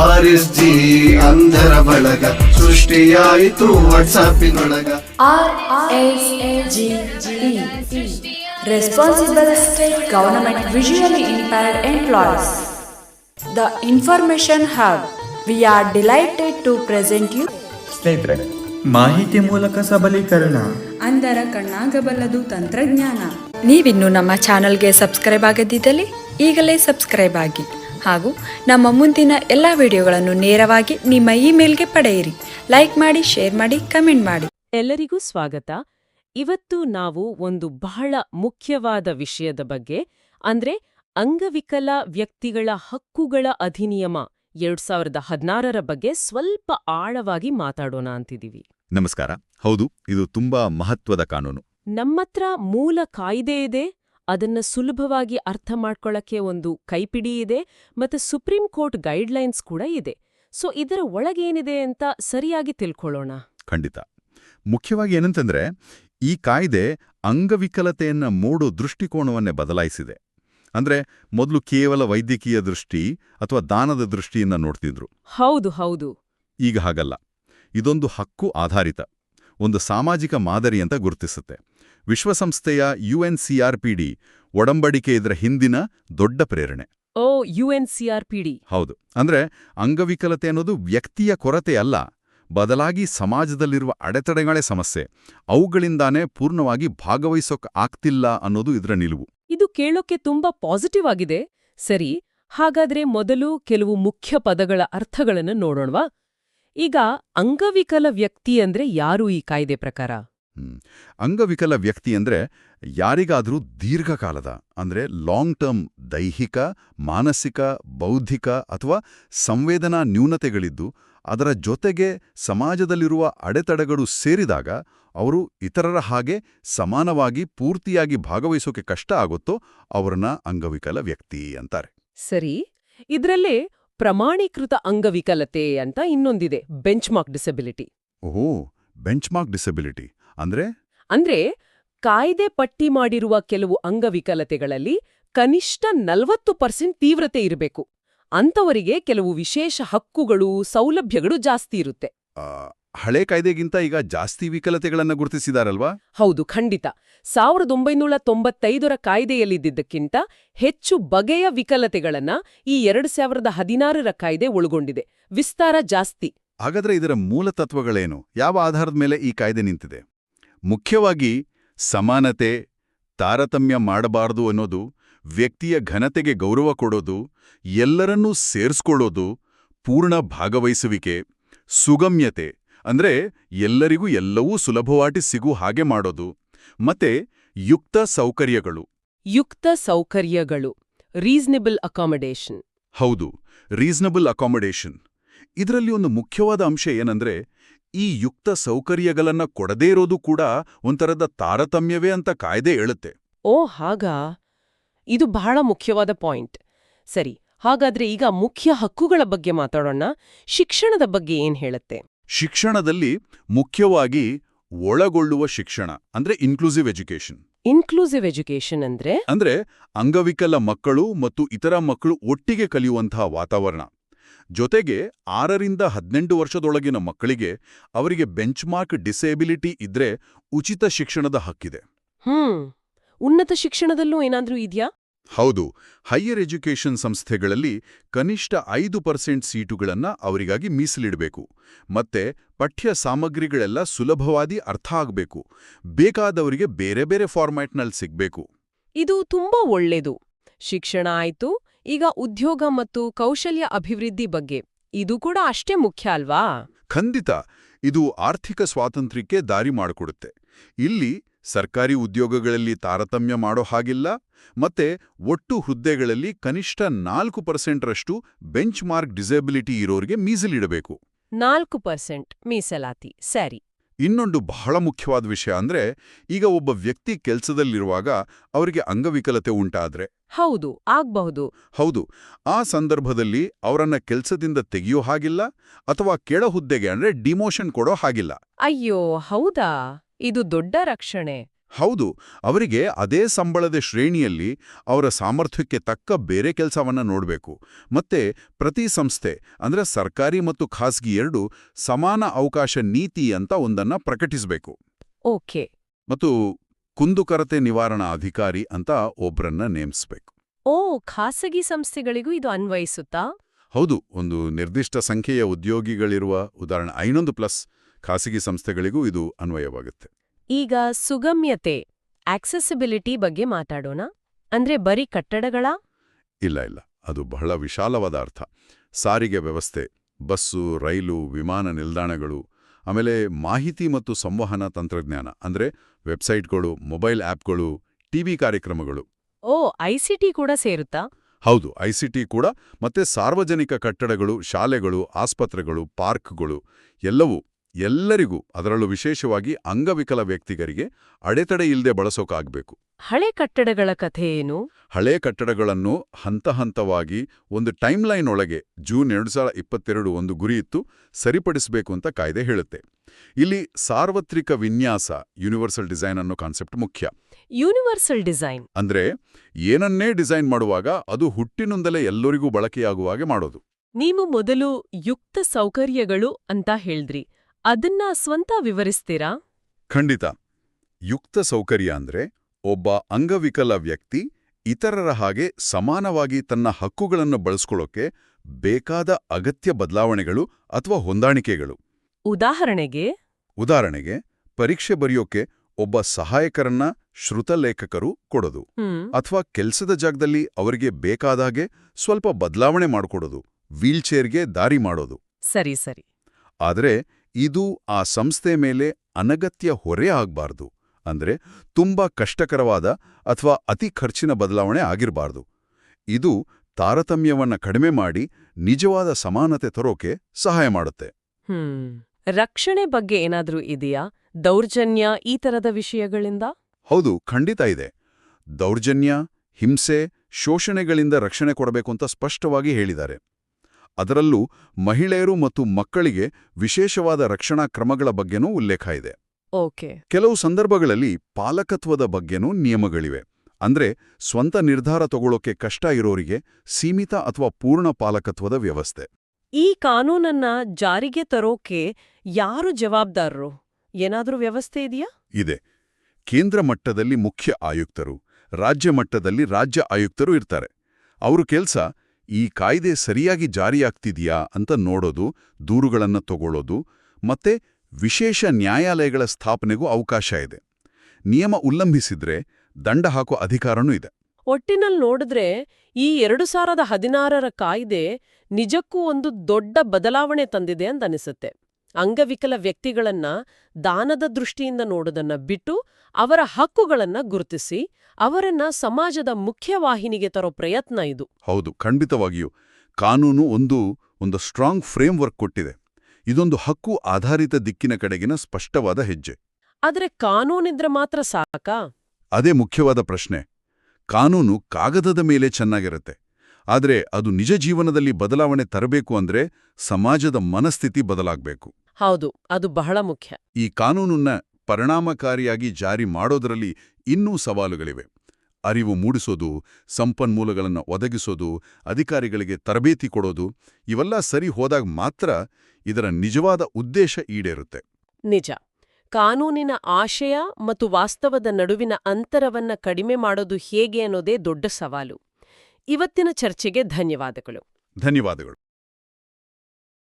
R S G ಅಂಧರ ಬಳಗ ಸೃಷ್ಟಿಯಾಯಿತು ವಾಟ್ಸಾಪಿನೊಳಗ R S G E Responsible State Government Visually Impaired Employees The Information Hub We are delighted to present you ಸ್ನೇಹಿತರೆ ಮಾಹಿತಿ ಮೂಲಕ ಸಬಲೀಕರಣ ಅಂದರ ಕಣ್ಣಾಗಬಲ್ಲದು ತಂತ್ರಜ್ಞಾನ ನೀವಿನ್ನು ನಮ್ಮ ಚಾನಲ್ಗೆ ಸಬ್ಸ್ಕ್ರೈಬ್ ಆಗದಿದ್ದಲ್ಲಿ ಈಗಲೇ ಸಬ್ಸ್ಕ್ರೈಬ್ ಆಗಿ ಹಾಗೂ ನಮ್ಮ ಮುಂದಿನ ಎಲ್ಲ ವಿಡಿಯೋಗಳನ್ನು ನೇರವಾಗಿ ನಿಮ್ಮ ಇಮೇಲ್ಗೆ ಪಡೆಯಿರಿ. ಲೈಕ್ ಮಾಡಿ ಶೇರ್ ಮಾಡಿ ಕಮೆಂಟ್ ಮಾಡಿ. ಎಲ್ಲರಿಗೂ ಸ್ವಾಗತ. ಇವತ್ತು ನಾವು ಒಂದು ಬಹಳ ಮುಖ್ಯವಾದ ವಿಷಯದ ಬಗ್ಗೆ ಅಂದ್ರೆ ಅಂಗವಿಕಲ ವ್ಯಕ್ತಿಗಳ ಹಕ್ಕುಗಳ ಅಧಿನಿಯಮ ಎರಡ್ ಸಾವಿರದ ಹದಿನಾರರ ಬಗ್ಗೆ ಸ್ವಲ್ಪ ಆಳವಾಗಿ ಮಾತಾಡೋಣ ಅಂತಿದೀವಿ ನಮಸ್ಕಾರ. ಹೌದು ಇದು ತುಂಬಾ ಮಹತ್ವದ ಕಾನೂನು. ನಮ್ಮತ್ರ ಮೂಲ ಕಾಯ್ದೆ ಇದೆ ಅದನ್ನ ಸುಲಭವಾಗಿ ಅರ್ಥ ಮಾಡ್ಕೊಳ್ಳಕ್ಕೆ ಒಂದು ಕೈಪಿಡಿ ಇದೆ ಮತ್ತೆ ಸುಪ್ರೀಂ ಕೋರ್ಟ್ ಗೈಡ್ಲೈನ್ಸ್ ಕೂಡ ಇದೆ. ಸೊ ಇದರ ಒಳಗೇನಿದೆ ಅಂತ ಸರಿಯಾಗಿ ತಿಳ್ಕೊಳ್ಳೋಣ. ಖಂಡಿತ. ಮುಖ್ಯವಾಗಿ ಏನಂತಂದ್ರೆ ಈ ಕಾಯ್ದೆ ಅಂಗವಿಕಲತೆಯನ್ನ ಮೂಡೋ ದೃಷ್ಟಿಕೋನವನ್ನೇ ಬದಲಾಯಿಸಿದೆ. ಅಂದ್ರೆ ಮೊದಲು ಕೇವಲ ವೈದ್ಯಕೀಯ ದೃಷ್ಟಿ ಅಥವಾ ದಾನದ ದೃಷ್ಟಿಯಿಂದ ನೋಡ್ತಿದ್ರು. ಹೌದು ಹೌದು. ಈಗ ಹಾಗಲ್ಲ. ಇದೊಂದು ಹಕ್ಕು ಆಧಾರಿತ. ಒಂದು ಸಾಮಾಜಿಕ ಮಾದರಿ ಅಂತ ಗುರುತಿಸುತ್ತೆ. ವಿಶ್ವಸಂಸ್ಥೆಯ ಯುಎನ್ಸಿಆರ್ಪಿಡಿ ಒಡಂಬಡಿಕೆ ಇದರ ಹಿಂದಿನ ದೊಡ್ಡ ಪ್ರೇರಣೆ. ಓ ಯುಎನ್ಸಿಆರ್ಪಿಡಿ. ಹೌದು. ಅಂದ್ರೆ ಅಂಗವಿಕಲತೆ ಅನ್ನೋದು ವ್ಯಕ್ತಿಯ ಕೊರತೆ ಅಲ್ಲ ಬದಲಾಗಿ ಸಮಾಜದಲ್ಲಿರುವ ಅಡೆತಡೆಗಳೇ ಸಮಸ್ಯೆ. ಅವುಗಳಿಂದಾನೇ ಪೂರ್ಣವಾಗಿ ಭಾಗವಹಿಸೋಕ್ ಆಗ್ತಿಲ್ಲ ಅನ್ನೋದು ಇದರ ನಿಲುವು. ಇದು ಕೇಳೋಕೆ ತುಂಬಾ ಪಾಸಿಟಿವ್ ಆಗಿದೆ. ಸರಿ ಹಾಗಾದ್ರೆ ಮೊದಲು ಕೆಲವು ಮುಖ್ಯ ಪದಗಳ ಅರ್ಥಗಳನ್ನು ನೋಡೋಣವಾ? ಈಗ ಅಂಗವಿಕಲ ವ್ಯಕ್ತಿ ಅಂದ್ರೆ ಯಾರು ಈ ಕಾಯ್ದೆ ಪ್ರಕಾರ. ಅಂಗವಿಕಲ ವ್ಯಕ್ತಿ ಅಂದರೆ ಯಾರಿಗಾದರೂ ದೀರ್ಘಕಾಲದ ಅಂದ್ರೆ ಲಾಂಗ್ ಟರ್ಮ್ ದೈಹಿಕ ಮಾನಸಿಕ ಬೌದ್ಧಿಕ ಅಥವಾ ಸಂವೇದನಾ ನ್ಯೂನತೆಗಳಿದ್ದು ಅದರ ಜೊತೆಗೆ ಸಮಾಜದಲ್ಲಿರುವ ಅಡೆತಡೆಗಳು ಸೇರಿದಾಗ ಅವರು ಇತರರ ಹಾಗೆ ಸಮಾನವಾಗಿ ಪೂರ್ತಿಯಾಗಿ ಭಾಗವಹಿಸೋಕೆ ಕಷ್ಟ ಆಗುತ್ತೋ ಅವ್ರನ್ನ ಅಂಗವಿಕಲ ವ್ಯಕ್ತಿ ಅಂತಾರೆ. ಸರಿ ಇದ್ರಲ್ಲೇ ಪ್ರಮಾಣೀಕೃತ ಅಂಗವಿಕಲತೆ ಅಂತ ಇನ್ನೊಂದಿದೆ ಬೆಂಚ್ಮಾರ್ಕ್ ಡಿಸೆಬಿಲಿಟಿ ಓಹೋ ಬೆಂಚ್ಮಾರ್ಕ್ ಡಿಸಬಿಲಿಟಿ ಅಂದ್ರೆ? ಅಂದ್ರೆ ಕಾಯ್ದೆ ಪಟ್ಟಿ ಮಾಡಿರುವ ಕೆಲವು ಅಂಗವಿಕಲತೆಗಳಲ್ಲಿ ಕನಿಷ್ಠ ನಲವತ್ತು ಪರ್ಸೆಂಟ್ ತೀವ್ರತೆ ಇರಬೇಕು. ಅಂಥವರಿಗೆ ಕೆಲವು ವಿಶೇಷ ಹಕ್ಕುಗಳು ಸೌಲಭ್ಯಗಳು ಜಾಸ್ತಿ ಇರುತ್ತೆ. ಹಳೆ ಕಾಯ್ದೆಗಿಂತ ಈಗ ಜಾಸ್ತಿ ವಿಕಲತೆಗಳನ್ನು ಗುರುತಿಸಿದಾರಲ್ವಾ? ಹೌದು ಖಂಡಿತ. ಸಾವಿರದ ಒಂಬೈನೂರ ತೊಂಬತ್ತೈದರ ಕಾಯ್ದೆಯಲ್ಲಿದ್ದಕ್ಕಿಂತ ಹೆಚ್ಚು ಬಗೆಯ ವಿಕಲತೆಗಳನ್ನ ಈ ಎರಡು ಸಾವಿರದ ಹದಿನಾರರ ಕಾಯ್ದೆ ಒಳಗೊಂಡಿದೆ. ವಿಸ್ತಾರ ಜಾಸ್ತಿ. ಹಾಗಾದ್ರೆ ಇದರ ಮೂಲ ತತ್ವಗಳೇನು? ಯಾವ ಆಧಾರದ ಮೇಲೆ ಈ ಕಾಯ್ದೆ ನಿಂತಿದೆ? ಮುಖ್ಯವಾಗಿ ಸಮಾನತೆ ತಾರತಮ್ಯ ಮಾಡಬಾರದು ಅನ್ನೋದು ವ್ಯಕ್ತಿಯ ಘನತೆಗೆ ಗೌರವ ಕೊಡೋದು ಎಲ್ಲರನ್ನೂ ಸೇರಿಸ್ಕೊಳ್ಳೋದು ಪೂರ್ಣ ಭಾಗವಹಿಸುವಿಕೆ ಸುಗಮ್ಯತೆ ಅಂದ್ರೆ ಎಲ್ಲರಿಗೂ ಎಲ್ಲವೂ ಸುಲಭವಾಗಿ ಸಿಗು ಹಾಗೆ ಮಾಡೋದು ಮತ್ತೆ ಯುಕ್ತ ಸೌಕರ್ಯಗಳು. ಯುಕ್ತ ಸೌಕರ್ಯಗಳು ರೀಸನೇಬಲ್ ಅಕಾಮಡೇಷನ್ ಹೌದು ರೀಸನಬಲ್ ಅಕಾಮಡೇಷನ್ ಇದರಲ್ಲಿ ಒಂದು ಮುಖ್ಯವಾದ ಅಂಶ ಏನಂದ್ರೆ ಈ ಯುಕ್ತ ಸೌಕರ್ಯಗಳನ್ನ ಕೊಡದೇ ಇರೋದು ಕೂಡ ಒಂಥರದ ತಾರತಮ್ಯವೇ ಅಂತ ಕಾಯ್ದೆ ಹೇಳುತ್ತೆ. ಓ ಹಾಗಾ? ಇದು ಬಹಳ ಮುಖ್ಯವಾದ ಪಾಯಿಂಟ್. ಸರಿ ಹಾಗಾದ್ರೆ ಈಗ ಮುಖ್ಯ ಹಕ್ಕುಗಳ ಬಗ್ಗೆ ಮಾತಾಡೋಣ. ಶಿಕ್ಷಣದ ಬಗ್ಗೆ ಏನ್ ಹೇಳುತ್ತೆ? ಶಿಕ್ಷಣದಲ್ಲಿ ಮುಖ್ಯವಾಗಿ ಒಳಗೊಳ್ಳುವ ಶಿಕ್ಷಣ ಅಂದ್ರೆ ಇನ್ಕ್ಲೂಸಿವ್ ಎಜುಕೇಷನ್ ಇನ್ಕ್ಲೂಸಿವ್ ಎಜುಕೇಶನ್ ಅಂದ್ರೆ? ಅಂದ್ರೆ ಅಂಗವಿಕಲ ಮಕ್ಕಳು ಮತ್ತು ಇತರ ಮಕ್ಕಳು ಒಟ್ಟಿಗೆ ಕಲಿಯುವಂತಹ ವಾತಾವರಣ. ಜೊತೆಗೆ ಆರರಿಂದ ಹದಿನೆಂಟು ವರ್ಷದೊಳಗಿನ ಮಕ್ಕಳಿಗೆ ಅವರಿಗೆ ಬೆಂಚ್ಮಾರ್ಕ್ ಡಿಸೇಬಿಲಿಟಿ ಇದ್ರೆ ಉಚಿತ ಶಿಕ್ಷಣದ ಹಕ್ಕಿದೆ. ಹ್ಮ್. ಉನ್ನತ ಶಿಕ್ಷಣದಲ್ಲೂ ಏನಾದ್ರೂ ಇದ್ಯಾ? ಹೌದು. ಹೈಯರ್ ಎಜುಕೇಷನ್ ಸಂಸ್ಥೆಗಳಲ್ಲಿ ಕನಿಷ್ಠ ಐದು ಪರ್ಸೆಂಟ್ ಸೀಟುಗಳನ್ನ ಅವರಿಗಾಗಿ ಮೀಸಲಿಡಬೇಕು. ಮತ್ತೆ ಪಠ್ಯ ಸಾಮಗ್ರಿಗಳೆಲ್ಲ ಸುಲಭವಾಗಿ ಅರ್ಥ ಆಗಬೇಕು. ಬೇಕಾದವರಿಗೆ ಬೇರೆ ಬೇರೆ ಫಾರ್ಮ್ಯಾಟ್ನಲ್ಲಿ ಸಿಗಬೇಕು. ಇದು ತುಂಬಾ ಒಳ್ಳೇದು. ಶಿಕ್ಷಣ ಆಯ್ತು ಈಗ ಉದ್ಯೋಗ ಮತ್ತು ಕೌಶಲ್ಯ ಅಭಿವೃದ್ಧಿ ಬಗ್ಗೆ. ಇದು ಕೂಡ ಅಷ್ಟೇ ಮುಖ್ಯ ಅಲ್ವಾ? ಖಂಡಿತ. ಇದು ಆರ್ಥಿಕ ಸ್ವಾತಂತ್ರ್ಯಕ್ಕೆ ದಾರಿ ಮಾಡಿಕೊಡುತ್ತೆ. ಇಲ್ಲಿ ಸರ್ಕಾರಿ ಉದ್ಯೋಗಗಳಲ್ಲಿ ತಾರತಮ್ಯ ಮಾಡೋ ಹಾಗಿಲ್ಲ ಮತ್ತೆ ಒಟ್ಟು ಹುದ್ದೆಗಳಲ್ಲಿ ಕನಿಷ್ಠ ನಾಲ್ಕು ಪರ್ಸೆಂಟ್ರಷ್ಟು ಬೆಂಚ್ ಮಾರ್ಕ್ ಡಿಸೇಬಿಲಿಟಿ ಇರೋರಿಗೆ ಮೀಸಲಿಡಬೇಕು. ನಾಲ್ಕು ಪರ್ಸೆಂಟ್ ಮೀಸಲಾತಿ. ಸರಿ. ಇನ್ನೊಂದು ಬಹಳ ಮುಖ್ಯವಾದ ವಿಷಯ ಅಂದ್ರೆ ಈಗ ಒಬ್ಬ ವ್ಯಕ್ತಿ ಕೆಲಸದಲ್ಲಿರುವಾಗ ಅವರಿಗೆ ಅಂಗವಿಕಲತೆ ಉಂಟಾದ್ರೆ. ಹೌದು ಆಗ್ಬಹುದು. ಹೌದು ಆ ಸಂದರ್ಭದಲ್ಲಿ ಅವರನ್ನ ಕೆಲಸದಿಂದ ತೆಗೆಯೋ ಹಾಗಿಲ್ಲ ಅಥವಾ ಕೆಳ ಹುದ್ದೆಗೆ ಅಂದ್ರೆ ಡಿಮೋಷನ್ ಕೊಡೋ ಹಾಗಿಲ್ಲ. ಅಯ್ಯೋ ಹೌದಾ? ಇದು ದೊಡ್ಡ ರಕ್ಷಣೆ. ಹೌದು ಅವರಿಗೆ ಅದೇ ಸಂಬಳದ ಶ್ರೇಣಿಯಲ್ಲಿ ಅವರ ಸಾಮರ್ಥ್ಯಕ್ಕೆ ತಕ್ಕ ಬೇರೆ ಕೆಲಸವನ್ನು ನೋಡಬೇಕು. ಮತ್ತೆ ಪ್ರತಿ ಸಂಸ್ಥೆ ಅಂದರೆ ಸರ್ಕಾರಿ ಮತ್ತು ಖಾಸಗಿ ಎರಡು ಸಮಾನ ಅವಕಾಶ ನೀತಿ ಅಂತ ಒಂದನ್ನ ಪ್ರಕಟಿಸಬೇಕು. ಓಕೆ. ಮತ್ತು ಕುಂದುಕರತೆ ನಿವಾರಣಾ ಅಧಿಕಾರಿ ಅಂತ ಒಬ್ಬರನ್ನ ನೇಮಿಸಬೇಕು. ಓ ಖಾಸಗಿ ಸಂಸ್ಥೆಗಳಿಗೂ ಇದು ಅನ್ವಯಿಸುತ್ತಾ? ಹೌದು ಒಂದು ನಿರ್ದಿಷ್ಟ ಸಂಖ್ಯೆಯ ಉದ್ಯೋಗಿಗಳಿರುವ ಉದಾಹರಣೆ ಐನೊಂದು ಪ್ಲಸ್ ಖಾಸಗಿ ಸಂಸ್ಥೆಗಳಿಗೂ ಇದು ಅನ್ವಯವಾಗುತ್ತೆ. ಈಗ ಸುಗಮ್ಯತೆ ಆಕ್ಸೆಸಿಬಿಲಿಟಿ ಬಗ್ಗೆ ಮಾತಾಡೋಣ. ಅಂದ್ರೆ ಬರೀ ಕಟ್ಟಡಗಳ? ಇಲ್ಲ ಇಲ್ಲ. ಅದು ಬಹಳ ವಿಶಾಲವಾದ ಅರ್ಥ. ಸಾರಿಗೆ ವ್ಯವಸ್ಥೆ ಬಸ್ಸು ರೈಲು ವಿಮಾನ ನಿಲ್ದಾಣಗಳು ಆಮೇಲೆ ಮಾಹಿತಿ ಮತ್ತು ಸಂವಹನ ತಂತ್ರಜ್ಞಾನ. ಅಂದ್ರೆ ವೆಬ್ಸೈಟ್ಗಳು ಮೊಬೈಲ್ ಆಪ್ಗಳು ಟಿವಿ ಕಾರ್ಯಕ್ರಮಗಳು. ಓ ಐಸಿಟಿ ಕೂಡ ಸೇರುತ್ತಾ? ಹೌದು ಐಸಿಟಿ ಕೂಡ ಮತ್ತೆ ಸಾರ್ವಜನಿಕ ಕಟ್ಟಡಗಳು ಶಾಲೆಗಳು ಆಸ್ಪತ್ರೆಗಳು ಪಾರ್ಕ್ಗಳು ಎಲ್ಲವೂ. ಎಲ್ಲರಿಗೂ ಅದರಲ್ಲೂ ವಿಶೇಷವಾಗಿ ಅಂಗವಿಕಲ ವ್ಯಕ್ತಿಗರಿಗೆ ಅಡೆತಡೆ ಇಲ್ಲದೆ ಬಳಸೋಕಾಗಬೇಕು. ಹಳೆ ಕಟ್ಟಡಗಳ ಕಥೆ ಏನು? ಹಳೆ ಕಟ್ಟಡಗಳನ್ನು ಹಂತ ಹಂತವಾಗಿ ಒಂದು ಟೈಮ್ಲೈನ್ ಒಳಗೆ ಜೂನ್ ಎರಡು ಸಾವಿರ ಇಪ್ಪತ್ತೆರಡು ಒಂದು ಗುರಿ ಇತ್ತು ಸರಿಪಡಿಸಬೇಕು ಅಂತ ಕಾಯ್ದೆ ಹೇಳುತ್ತೆ. ಇಲ್ಲಿ ಸಾರ್ವತ್ರಿಕ ವಿನ್ಯಾಸ ಯೂನಿವರ್ಸಲ್ ಡಿಸೈನ್ ಅನ್ನೋ ಕಾನ್ಸೆಪ್ಟ್ ಮುಖ್ಯ. Universal design. ಅಂದ್ರೆ ಏನನ್ನೇ ಡಿಸೈನ್ ಮಾಡುವಾಗ ಅದು ಹುಟ್ಟಿನಿಂದಲೇ ಎಲ್ಲರಿಗೂ ಬಳಕೆಯಾಗುವಾಗೆ ಮಾಡೋದು. ನೀವು ಮೊದಲು ಯುಕ್ತ ಸೌಕರ್ಯಗಳು ಅಂತ ಹೇಳ್ದ್ರಿ. ಅದನ್ನ ಸ್ವಂತ ವಿವರಿಸ್ತೀರಾ? ಖಂಡಿತ. ಯುಕ್ತ ಸೌಕರ್ಯ ಅಂದ್ರೆ ಒಬ್ಬ ಅಂಗವಿಕಲ ವ್ಯಕ್ತಿ ಇತರರ ಹಾಗೆ ಸಮಾನವಾಗಿ ತನ್ನ ಹಕ್ಕುಗಳನ್ನು ಬಳಸ್ಕೊಳ್ಳೋಕೆ ಬೇಕಾದ ಅಗತ್ಯ ಬದಲಾವಣೆಗಳು ಅಥವಾ ಹೊಂದಾಣಿಕೆಗಳು. ಉದಾಹರಣೆಗೆ? ಉದಾಹರಣೆಗೆ ಪರೀಕ್ಷೆ ಬರೆಯೋಕೆ ಒಬ್ಬ ಸಹಾಯಕರನ್ನ ಶ್ರುತಲೇಖಕರು ಕೊಡೋದು ಅಥವಾ ಕೆಲಸದ ಜಾಗದಲ್ಲಿ ಅವರಿಗೆ ಬೇಕಾದಾಗೆ ಸ್ವಲ್ಪ ಬದಲಾವಣೆ ಮಾಡಿಕೊಡೋದು ವೀಲ್ಚೇರ್ಗೆ ದಾರಿ ಮಾಡೋದು. ಸರಿ ಸರಿ. ಆದರೆ ಇದು ಆ ಸಂಸ್ಥೆ ಮೇಲೆ ಅನಗತ್ಯ ಹೊರೆ ಆಗಬಾರ್ದು. ಅಂದ್ರೆ ತುಂಬಾ ಕಷ್ಟಕರವಾದ ಅಥವಾ ಅತಿ ಖರ್ಚಿನ ಬದಲಾವಣೆ ಆಗಿರಬಾರ್ದು. ಇದು ತಾರತಮ್ಯವನ್ನು ಕಡಿಮೆ ಮಾಡಿ ನಿಜವಾದ ಸಮಾನತೆ ತರೋಕೆ ಸಹಾಯ ಮಾಡುತ್ತೆ. ರಕ್ಷಣೆ ಬಗ್ಗೆ ಏನಾದರೂ ಇದೆಯಾ? ದೌರ್ಜನ್ಯ ಈ ತರದ ವಿಷಯಗಳಿಂದ? ಹೌದು ಖಂಡಿತ ಇದೆ. ದೌರ್ಜನ್ಯ ಹಿಂಸೆ ಶೋಷಣೆಗಳಿಂದ ರಕ್ಷಣೆ ಕೊಡಬೇಕು ಅಂತ ಸ್ಪಷ್ಟವಾಗಿ ಹೇಳಿದ್ದಾರೆ. ಅದರಲ್ಲೂ ಮಹಿಳೆಯರು ಮತ್ತು ಮಕ್ಕಳಿಗೆ ವಿಶೇಷವಾದ ರಕ್ಷಣಾ ಕ್ರಮಗಳ ಬಗ್ಗೆನೂ ಉಲ್ಲೇಖ ಇದೆ. ಓಕೆ. ಕೆಲವು ಸಂದರ್ಭಗಳಲ್ಲಿ ಪಾಲಕತ್ವದ ಬಗ್ಗೆನೂ ನಿಯಮಗಳಿವೆ. ಅಂದ್ರೆ ಸ್ವಂತ ನಿರ್ಧಾರ ತಗೊಳ್ಳೋಕೆ ಕಷ್ಟ ಇರೋರಿಗೆ ಸೀಮಿತ ಅಥವಾ ಪೂರ್ಣ ಪಾಲಕತ್ವದ ವ್ಯವಸ್ಥೆ. ಈ ಕಾನೂನನ್ನ ಜಾರಿಗೆ ತರೋಕೆ ಯಾರು ಜವಾಬ್ದಾರರು? ಏನಾದರೂ ವ್ಯವಸ್ಥೆ ಇದೆಯಾ? ಇದೆ. ಕೇಂದ್ರ ಮಟ್ಟದಲ್ಲಿ ಮುಖ್ಯ ಆಯುಕ್ತರು ರಾಜ್ಯ ಮಟ್ಟದಲ್ಲಿ ರಾಜ್ಯ ಆಯುಕ್ತರು ಇರ್ತಾರೆ. ಅವ್ರ ಕೆಲ್ಸ ಈ ಕಾಯ್ದೆ ಸರಿಯಾಗಿ ಜಾರಿಯಾಗ್ತಿದೆಯಾ ಅಂತ ನೋಡೋದು, ದೂರುಗಳನ್ನು ತಗೊಳ್ಳೋದು ಮತ್ತೆ ವಿಶೇಷ ನ್ಯಾಯಾಲಯಗಳ ಸ್ಥಾಪನೆಗೂ ಅವಕಾಶ ಇದೆ. ನಿಯಮ ಉಲ್ಲಂಘಿಸಿದ್ರೆ ದಂಡ ಹಾಕೋ ಅಧಿಕಾರನೂ ಇದೆ. ಒಟ್ಟಿನಲ್ಲಿ ನೋಡಿದ್ರೆ ಈ ಎರಡು ಸಾವಿರದ ಹದಿನಾರರ ಕಾಯ್ದೆ ನಿಜಕ್ಕೂ ಒಂದು ದೊಡ್ಡ ಬದಲಾವಣೆ ತಂದಿದೆ ಅಂತ ಅನಿಸುತ್ತೆ. ಅಂಗವಿಕಲ ವ್ಯಕ್ತಿಗಳನ್ನ ದಾನದ ದೃಷ್ಟಿಯಿಂದ ನೋಡೋದನ್ನ ಬಿಟ್ಟು ಅವರ ಹಕ್ಕುಗಳನ್ನ ಗುರುತಿಸಿ ಅವರನ್ನ ಸಮಾಜದ ಮುಖ್ಯವಾಹಿನಿಗೆ ತರೋ ಪ್ರಯತ್ನ ಇದು. ಹೌದು ಖಂಡಿತವಾಗಿಯೂ. ಕಾನೂನು ಒಂದು ಒಂದು ಸ್ಟ್ರಾಂಗ್ ಫ್ರೇಮ್ ವರ್ಕ್ ಕೊಟ್ಟಿದೆ. ಇದೊಂದು ಹಕ್ಕು ಆಧಾರಿತ ದಿಕ್ಕಿನ ಕಡೆಗಿನ ಸ್ಪಷ್ಟವಾದ ಹೆಜ್ಜೆ. ಆದರೆ ಕಾನೂನಿದ್ರೆ ಮಾತ್ರ ಸಾಕಾ? ಅದೇ ಮುಖ್ಯವಾದ ಪ್ರಶ್ನೆ. ಕಾನೂನು ಕಾಗದದ ಮೇಲೆ ಚೆನ್ನಾಗಿರುತ್ತೆ. ಆದರೆ ಅದು ನಿಜ ಜೀವನದಲ್ಲಿ ಬದಲಾವಣೆ ತರಬೇಕು ಅಂದ್ರೆ ಸಮಾಜದ ಮನಸ್ಥಿತಿ ಬದಲಾಗಬೇಕು. ಹೌದು ಅದು ಬಹಳ ಮುಖ್ಯ. ಈ ಕಾನೂನನ್ನ ಪರಿಣಾಮಕಾರಿಯಾಗಿ ಜಾರಿ ಮಾಡೋದರಲ್ಲಿ ಇನ್ನೂ ಸವಾಲುಗಳಿವೆ. ಅರಿವು ಮೂಡಿಸೋದು ಸಂಪನ್ಮೂಲಗಳನ್ನು ಒದಗಿಸೋದು ಅಧಿಕಾರಿಗಳಿಗೆ ತರಬೇತಿ ಕೊಡೋದು ಇವೆಲ್ಲ ಸರಿ ಹೋದಾಗ ಮಾತ್ರ ಇದರ ನಿಜವಾದ ಉದ್ದೇಶ ಈಡೇರುತ್ತೆ. ನಿಜ. ಕಾನೂನಿನ ಆಶಯ ಮತ್ತು ವಾಸ್ತವದ ನಡುವಿನ ಅಂತರವನ್ನ ಕಡಿಮೆ ಮಾಡೋದು ಹೇಗೆ ಅನ್ನೋದೇ ದೊಡ್ಡ ಸವಾಲು. ಇವತ್ತಿನ ಚರ್ಚೆಗೆ ಧನ್ಯವಾದಗಳು. ಧನ್ಯವಾದಗಳು.